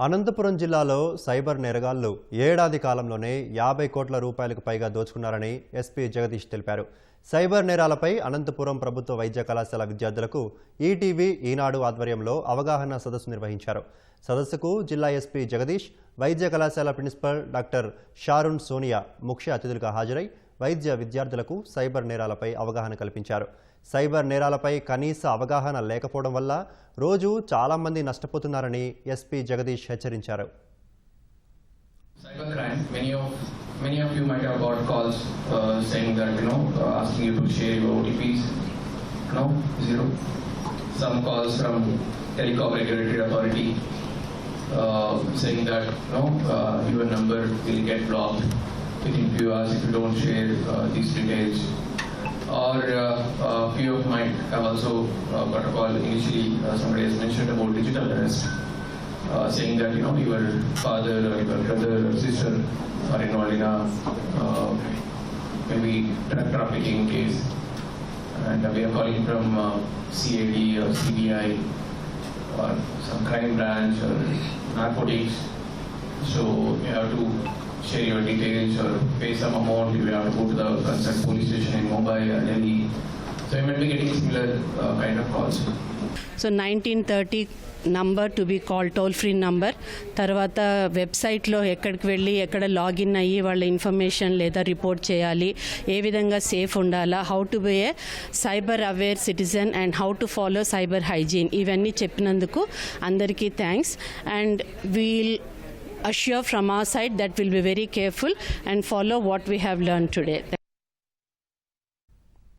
అనంతపురం జిల్లాలో సైబర్ నేరగాళ్ళు ఏడాది కాలంలోనే యాభై కోట్ల రూపాయలకు పైగా దోచుకున్నారని ఎస్పీ జగదీష్ తెలిపారు. సైబర్ నేరాలపై అనంతపురం ప్రభుత్వ వైద్య కళాశాల విద్యార్థులకు ఈటీవీ ఈనాడు ఆధ్వర్యంలో అవగాహన సదస్సు నిర్వహించారు. సదస్సుకు జిల్లా ఎస్పీ జగదీష్ వైద్య కళాశాల ప్రిన్సిపల్ డాక్టర్ షారున్ సోనియా ముఖ్య అతిథులుగా హాజరై వైద్య విద్యార్థులకు సైబర్ నేరాలపై అవగాహన కల్పించారు. సైబర్ నేరాలపై కనీస అవగాహన లేకపోవడం వల్ల రోజు చాలామంది నష్టపోతున్నారని ఎస్పీ జగదీష్ హెచ్చరించారు. Within few hours if you don't share uh, these details. Or uh, a few of mine have also uh, got a call initially. Uh, somebody has mentioned about digital arrest uh, saying that you know your father or your brother or sister are involved in a uh, maybe drug trafficking case, and we are calling from uh, CAD or CBI or some crime branch or narcotics. So you have to share your details or pay some amount. You have to go to the concerned police station in Mumbai or Delhi. So you might be getting similar uh, kind of calls. So nineteen thirty number to be call toll free number తర్వాత వెబ్సైట్లో ఎక్కడికి వెళ్ళి ఎక్కడ login అయ్యి వాళ్ళ information లేదా report చేయాలి ఏ విధంగా సేఫ్ ఉండాలా how to be a cyber aware citizen and how to follow cyber hygiene ఇవన్నీ చెప్పినందుకు అందరికీ thanks and we'll assure from our side that we'll be very careful and follow what we have learned today.